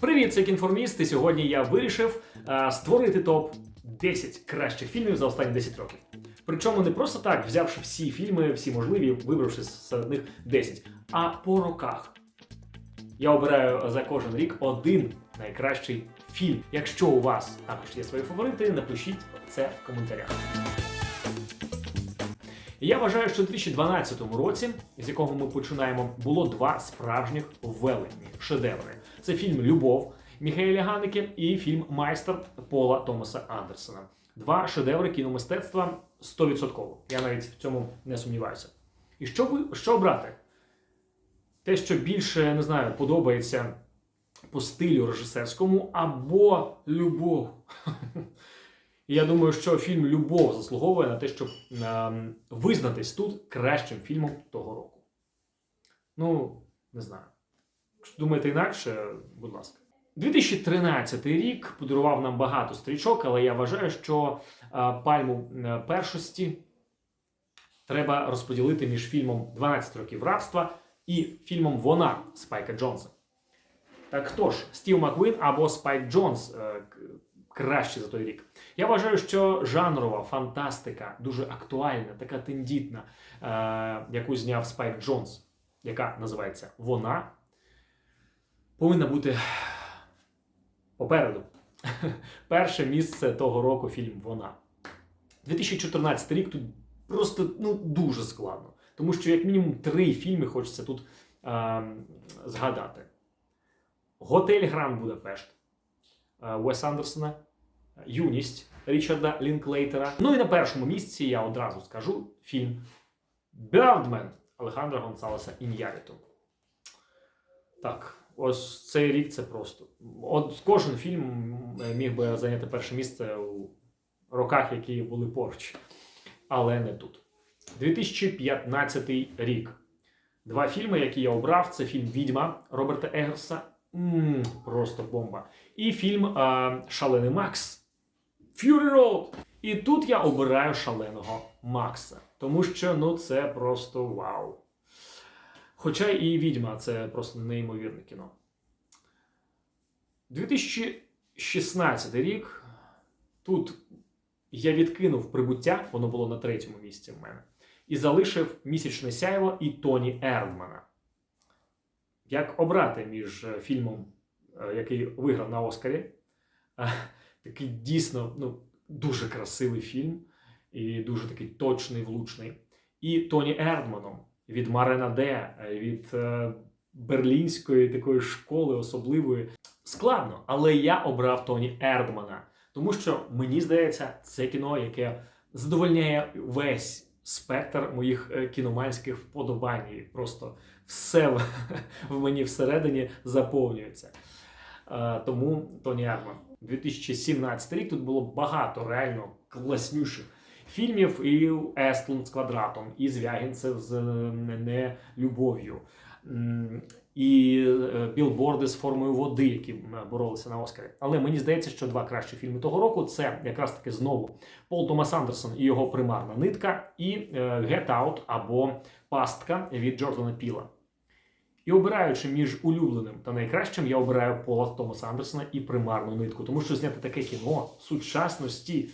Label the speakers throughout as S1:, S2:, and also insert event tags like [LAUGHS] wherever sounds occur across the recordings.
S1: Привіт, це інформіст. І сьогодні я вирішив е, створити топ 10 кращих фільмів за останні 10 років. Причому не просто так, взявши всі фільми, всі можливі, вибравши серед них 10, а по роках. Я обираю за кожен рік один найкращий фільм. Якщо у вас також є свої фаворити, напишіть це в коментарях. Я вважаю, що у 2012 році, з якого ми починаємо, було два справжніх велетні шедеври. Це фільм Любов Міхаеля Ганеке і фільм Майстер Пола Томаса Андерсона. Два шедеври кіномистецтва 100%. Я навіть в цьому не сумніваюся. І що ви що обрати? Те, що більше не знаю, подобається по стилю режисерському або любов. І я думаю, що фільм Любов заслуговує на те, щоб ем, визнатись тут кращим фільмом того року. Ну, не знаю. Якщо думаєте інакше, будь ласка. 2013 рік подарував нам багато стрічок, але я вважаю, що е, пальму е, першості треба розподілити між фільмом 12 років рабства і фільмом Вона Спайка Джонса. Так хто ж, Стів Маквін або Спайк Джонс е, краще за той рік? Я вважаю, що жанрова фантастика дуже актуальна, така тендітна, е, яку зняв Спайк Джонс, яка називається Вона, повинна бути попереду. [LAUGHS] Перше місце того року фільм Вона. 2014 рік тут просто ну, дуже складно. Тому що, як мінімум, три фільми хочеться тут е, згадати: Готель Гранд Будапешт е, Уес Андерсона, Юність Річарда Лінклейтера. Ну і на першому місці я одразу скажу фільм Бердмен Алехандро Гонсалеса Ін'яріту. Так, ось цей рік це просто. От кожен фільм е, міг би зайняти перше місце у роках, які були поруч, але не тут. 2015 рік. Два фільми, які я обрав, це фільм Відьма Роберта Егерса. м просто бомба. І фільм е, Шалений Макс. Fury Road. І тут я обираю шаленого Макса. Тому що ну це просто вау. Хоча і відьма це просто неймовірне кіно. 2016 рік. Тут я відкинув прибуття, воно було на третьому місці в мене. І залишив місячне сяйво і Тоні Ердмана. Як обрати між е, фільмом, е, який виграв на Оскарі, е, такий дійсно ну, дуже красивий фільм, і дуже такий точний, влучний. І Тоні Ердманом від Марена Де, е, від е, берлінської такої школи особливої. Складно, але я обрав Тоні Ердмана, тому що мені здається, це кіно, яке задовольняє весь спектр моїх е, кіноманських вподобань. І просто все в, [LAUGHS] мені всередині заповнюється. Тому Тоні Ердман. 2017 рік тут було багато реально класнющих фільмів. І Естлунд з квадратом, і Звягінцев з е, нелюбов'ю. І е, білборди з формою води, які боролися на Оскарі. Але мені здається, що два кращі фільми того року це якраз таки знову Пол Томас Андерсон і його примарна нитка, і е, Get Out або Пастка від Джордана Піла. І обираючи між улюбленим та найкращим, я обираю полах Томаса Андерсона і примарну нитку. Тому що зняти таке кіно в сучасності.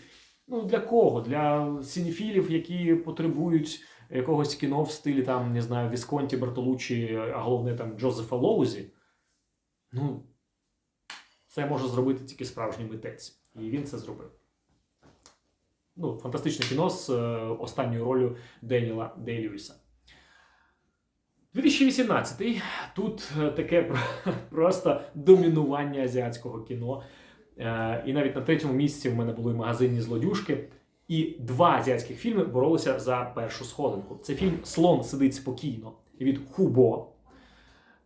S1: Ну для кого? Для сініфілів, які потребують якогось кіно в стилі там, не знаю, Вісконті Бартолучі, а головне там Джозефа Лоузі. Ну, це може зробити тільки справжній митець. І він це зробив. Ну, Фантастичне кіно з е, останньою ролью Деніла Дейлюіса. 2018. тут е, таке просто домінування азіатського кіно. Е, і навіть на третьому місці в мене були магазинні злодюшки. І два азіатських фільми боролися за першу сходинку. Це фільм Слон сидить спокійно від Хубо.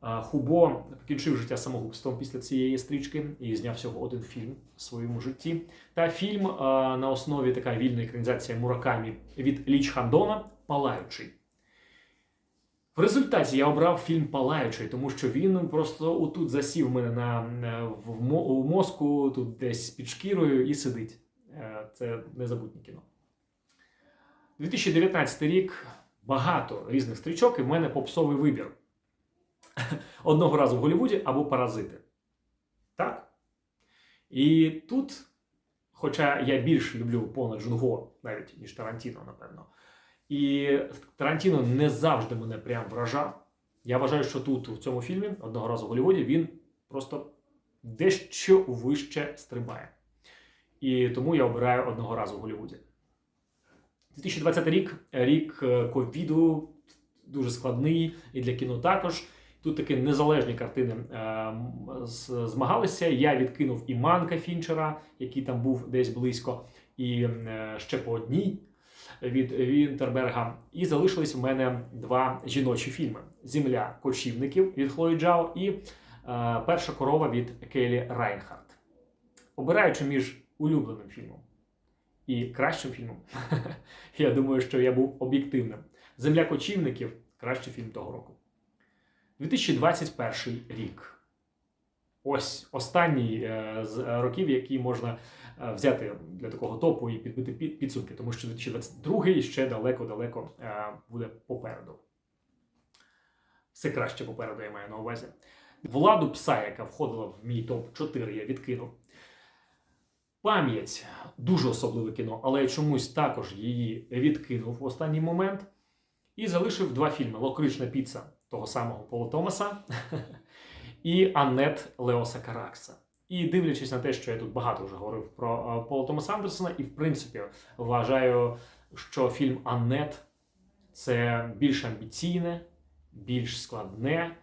S1: Е, Хубо покінчив життя самогубством після цієї стрічки і зняв всього один фільм в своєму житті. Та фільм на основі така вільна екранізація Муракамі від Ліч Хандона Палаючий. В результаті я обрав фільм Палаючий, тому що він просто отут засів мене на, на- в, у мозку, тут десь під шкірою і сидить. Е, Це незабутнє кіно. 2019 рік багато різних стрічок, і в мене попсовий вибір. [LAUGHS] Одного разу в Голлівуді або паразити. Так. І тут, хоча я більше люблю понад Джунго, навіть ніж Тарантіно, напевно. І Тарантіно не завжди мене прям вражав. Я вважаю, що тут, в цьому фільмі, одного разу в Голлівуді, він просто дещо вище стрибає. І тому я обираю одного разу в Голлівуді. 2020 рік рік е, ковіду, дуже складний і для кіно також. Тут такі незалежні картини е, змагалися. Я відкинув і Манка Фінчера, який там був десь близько, і е, ще по одній від Вінтерберга. І залишились в мене два жіночі фільми: Земля кочівників від Хлої Джао і е, Перша корова від Келі Райнхард. Обираючи між улюбленим фільмом і кращим фільмом, [LAUGHS] я думаю, що я був об'єктивним. Земля кочівників кращий фільм того року. 2021 рік. Ось останній е, з е, років, які можна е, взяти для такого топу і підбити підсумки, тому що 2022 ще далеко-далеко буде попереду. Все краще попереду, я маю на увазі. Владу пса, яка входила в мій топ-4, я відкинув. Пам'ять дуже особливе кіно, але я чомусь також її відкинув в останній момент. І залишив два фільми: Локрична піца того самого Пола Томаса [LAUGHS] і Аннет Леоса Каракса. І дивлячись на те, що я тут багато вже говорив про е, Пола Томаса Андерсона, і в принципі вважаю, що фільм Аннет це більш амбіційне, більш складне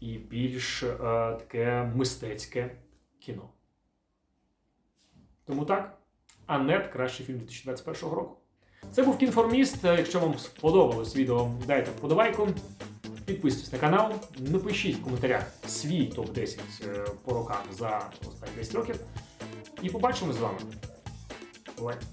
S1: і більш е, таке мистецьке кіно. Тому так, Аннет кращий фільм 2021 року. Це був Кінформіст. Якщо вам сподобалось відео, дайте вподобайку. Підписуйтесь на канал, напишіть в коментарях свій топ-10 е, по роках за останні 10 років. І побачимо з вами. Бувайте!